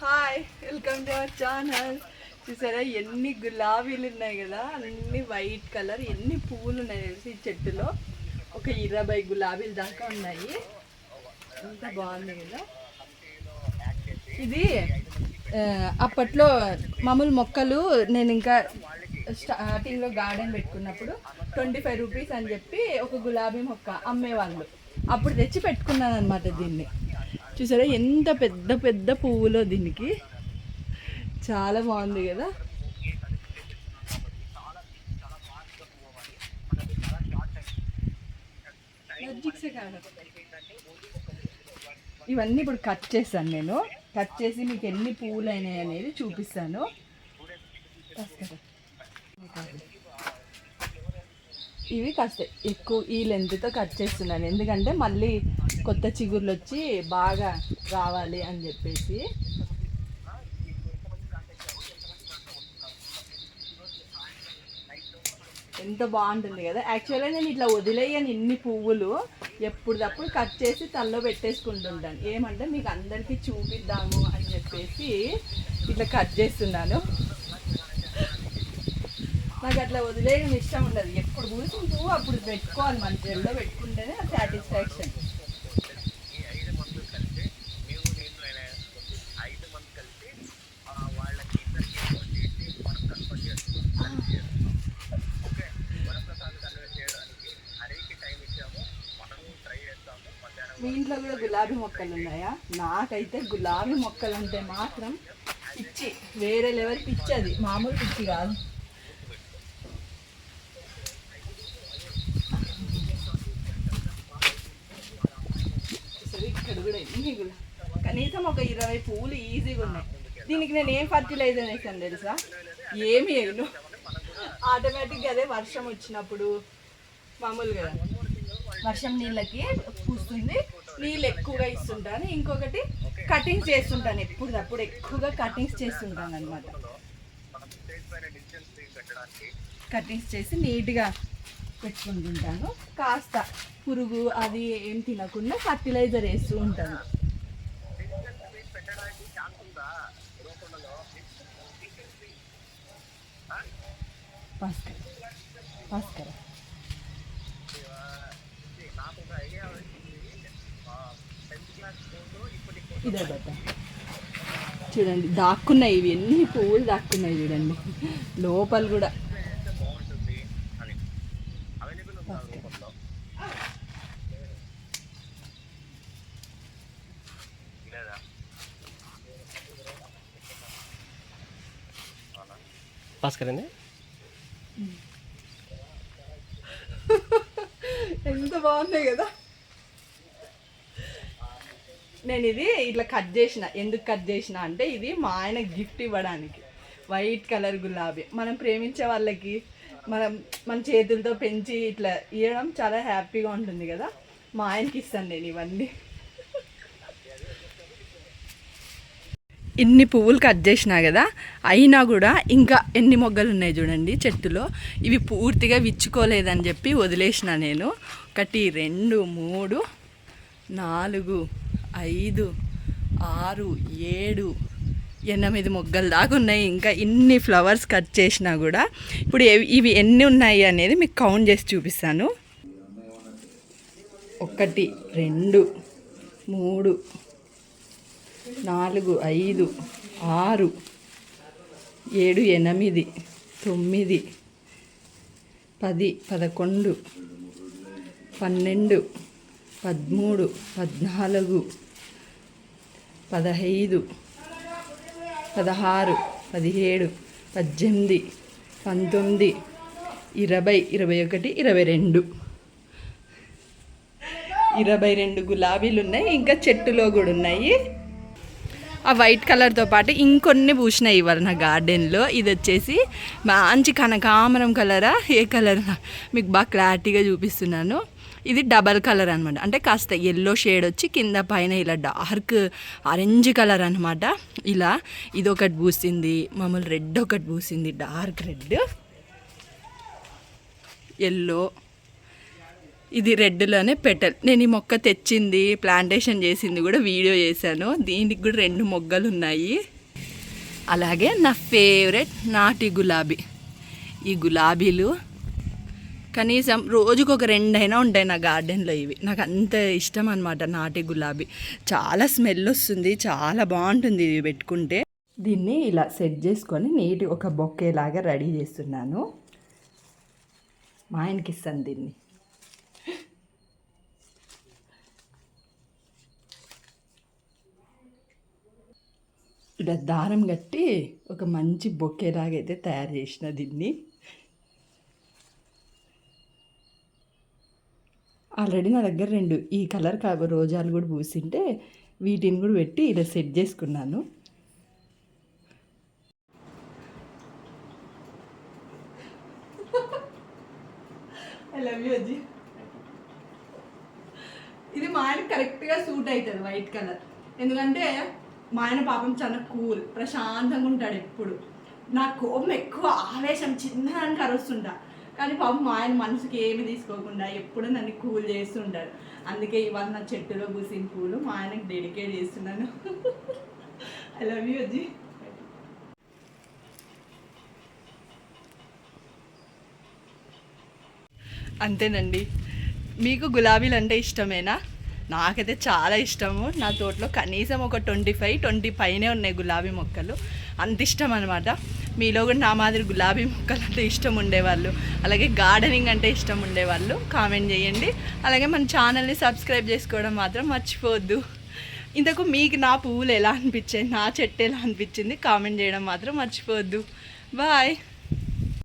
Hi welcome to our channel చూసారా? ఎన్ని గులాబీలు ఉన్నాయి కదా? అన్ని వైట్ కలర్ ఎన్ని పువ్వులు ఉన్నాయి తెలిసి ఈ చెట్టులో? ఒక ఇరవై గులాబీలు దాకా ఉన్నాయి. ఎంత బాగుంది కదా? ఇది అప్పట్లో మామూలు మొక్కలు నేను ఇంకా స్టార్టింగ్లో గార్డెన్ పెట్టుకున్నప్పుడు ట్వంటీ ఫైవ్ రూపీస్ అని చెప్పి ఒక గులాబీ మొక్క అమ్మేవాళ్ళు. అప్పుడు తెచ్చి పెట్టుకున్నాను అనమాట దీన్ని. చూసారా? ఎంత పెద్ద పెద్ద పువ్వులో దీనికి. చాలా బాగుంది కదా? ఇవన్నీ ఇప్పుడు కట్ చేశాను నేను. కట్ చేసి మీకు ఎన్ని పువ్వులు అయినాయి అనేది చూపిస్తాను కాస్త. ఇవి కాస్త ఎక్కువ ఈ లెంత్తో కట్ చేస్తున్నాను. ఎందుకంటే మళ్ళీ కొత్త చిగుర్లు వచ్చి బాగా రావాలి అని చెప్పేసి. ఎంత బాగుంటుంది కదా. యాక్చువల్గా నేను ఇట్లా వదిలేయను ఇన్ని పువ్వులు. ఎప్పుడప్పుడు కట్ చేసి తల్లో పెట్టేసుకుంటుంటాను. ఏమంటే మీకు అందరికీ చూపిద్దాము అని చెప్పేసి ఇట్లా కట్ చేస్తున్నాను. నాకు అట్లా వదిలేయడం ఇష్టం ఉండదు. ఎప్పుడు కూర్చుంటూ అప్పుడు పెట్టుకోవాలి. మన చెల్లో పెట్టుకుంటేనే సాటిస్ఫాక్షన్ మీ ఇంట్లో కూడా గులాబీ మొక్కలు ఉన్నాయా? నాకైతే గులాబీ మొక్కలు అంటే మాత్రం పిచ్చి. వేరే లెవెల్ పిచ్చి అది. మామూలు పిచ్చి కాదు. కూడా కనీసం ఒక ఇరవై పువ్వులు ఈజీగా ఉన్నాయి. దీనికి నేను ఏం ఫర్టిలైజర్ వేసాను తెలుసా? ఏమి వేయను. ఆటోమేటిక్గా అదే వర్షం వచ్చినప్పుడు మామూలుగా. వర్షం నీళ్ళకి పూస్తుంది. నీళ్ళు ఎక్కువగా ఇస్తుంటాను. ఇంకొకటి కటింగ్స్ చేస్తుంటాను. ఎప్పుడు అప్పుడు ఎక్కువగా కటింగ్స్ చేస్తుంటాను అనమాట కటింగ్స్ చేసి నీట్గా పెట్టుకుంటుంటాను కాస్త పురుగు అది ఏం తినకుండా ఫర్టిలైజర్ వేస్తూ ఉంటాను. భాస్కర్ భాస్కర్. ఇదే బట్ట. చూడండి దాక్కున్నాయి ఇవి ఎన్ని పువ్వులు దాక్కున్నాయి చూడండి. లోపల కూడా. భాస్కర్ అండి ఎంత బాగుంది కదా. నేను ఇది ఇట్లా కట్ చేసిన. ఎందుకు కట్ చేసిన అంటే ఇది మా ఆయన గిఫ్ట్ ఇవ్వడానికి. వైట్ కలర్ గులాబీ. మనం ప్రేమించే వాళ్ళకి మనం మన చేతులతో పెంచి ఇట్లా ఇవ్వడం చాలా హ్యాపీగా ఉంటుంది కదా. మా ఆయనకి ఇస్తాను నేను ఇవన్నీ. ఇన్ని పువ్వులు కట్ చేసినా కదా అయినా కూడా ఇంకా ఎన్ని మొగ్గలు ఉన్నాయి చూడండి చెట్టులో. ఇవి పూర్తిగా విచ్చుకోలేదని చెప్పి వదిలేసిన నేను. ఒకటి రెండు మూడు నాలుగు ఐదు ఆరు ఏడు ఎనిమిది మొగ్గలు దాకా ఉన్నాయి. ఇంకా ఇన్ని ఫ్లవర్స్ కట్ చేసినా కూడా ఇప్పుడు ఇవి ఎన్ని ఉన్నాయి అనేది మీకు కౌంట్ చేసి చూపిస్తాను. ఒకటి రెండు మూడు నాలుగు ఐదు ఆరు ఏడు ఎనిమిది తొమ్మిది పది పదకొండు పన్నెండు పదమూడు పద్నాలుగు పదహైదు పదహారు పదిహేడు పద్దెనిమిది పంతొమ్మిది ఇరవై ఇరవై ఒకటి ఇరవై రెండు. ఇరవై రెండు గులాబీలు ఉన్నాయి ఇంకా చెట్టులో కూడా ఉన్నాయి. ఆ వైట్ కలర్తో పాటు ఇంకొన్ని పూసినాయి ఇవాళ నా గార్డెన్లో. ఇది వచ్చేసి మంచి కనకామరం కలరా ఏ కలర్? మీకు బాగా క్లారిటీగా చూపిస్తున్నాను. ఇది డబల్ కలర్ అనమాట అంటే కాస్త ఎల్లో షేడ్ వచ్చి కింద పైన ఇలా డార్క్ ఆరెంజ్ కలర్ అనమాట ఇలా ఇది ఒకటి పూసింది మామూలు రెడ్ ఒకటి పూసింది డార్క్ రెడ్. ఎల్లో ఇది రెడ్లోనే పెటల్ నేను ఈ మొక్క తెచ్చింది ప్లాంటేషన్ చేసింది కూడా వీడియో చేశాను. దీనికి కూడా రెండు మొగ్గలు ఉన్నాయి అలాగే నా ఫేవరెట్ నాటి గులాబీ. ఈ గులాబీలు కనీసం రోజుకు ఒక రెండైనా ఉంటాయి నా గార్డెన్లో ఇవి. నాకు అంత ఇష్టం అనమాట నాటి గులాబీ. చాలా స్మెల్ వస్తుంది చాలా బాగుంటుంది ఇవి పెట్టుకుంటే. దీన్ని ఇలా సెట్ చేసుకొని నీటి ఒక బొక్కేలాగా రెడీ చేస్తున్నాను. మా ఆయనకి ఇస్తాను దీన్ని. ఇలా దారం కట్టి ఒక మంచి బొక్కేలాగా అయితే తయారు చేసిన దీన్ని. ఆల్రెడీ నా దగ్గర రెండు ఈ కలర్ కాబ రోజాలు కూడా పూసింటే వీటిని కూడా పెట్టి ఇలా సెట్ చేసుకున్నాను. ఐ లవ్ యూ అజీ ఇది మా ఆయన కరెక్ట్గా సూట్ అవుతుంది వైట్ కలర్ ఎందుకంటే మా ఆయన పాపం చాలా కూల్ ప్రశాంతంగా ఉంటాడు ఎప్పుడు. నా కోపం ఎక్కువ ఆవేశం చిన్నదానికి అరుస్తుంటా. కానీ పాపం మా ఆయన మనసుకి ఏమి తీసుకోకుండా ఎప్పుడు నన్ను కూల్ చేస్తుంటాడు. అందుకే ఇవాళ నా చెట్టులో పూసిన పూలు మా ఆయనకి డెడికేట్ చేస్తున్నాను. ఐ లవ్ యూ అజీ అంతేనండి. మీకు గులాబీలు అంటే ఇష్టమేనా? నాకైతే చాలా ఇష్టము. నా తోటలో కనీసం ఒక ట్వంటీ ఫైవ్ ట్వంటీ పైనే ఉన్నాయి గులాబీ మొక్కలు. అంత ఇష్టం అనమాట మీలో కూడా నా మాదిరి గులాబీ మొక్కలు అంటే ఇష్టం ఉండేవాళ్ళు. అలాగే గార్డెనింగ్ అంటే ఇష్టం ఉండేవాళ్ళు. కామెంట్ చేయండి. అలాగే మన ఛానల్ని సబ్స్క్రైబ్ చేసుకోవడం మాత్రం మర్చిపోవద్దు ఇంతకు మీకు నా పువ్వులు ఎలా అనిపించాయి? నా చెట్టు ఎలా అనిపించింది? కామెంట్ చేయడం మాత్రం మర్చిపోవద్దు బాయ్.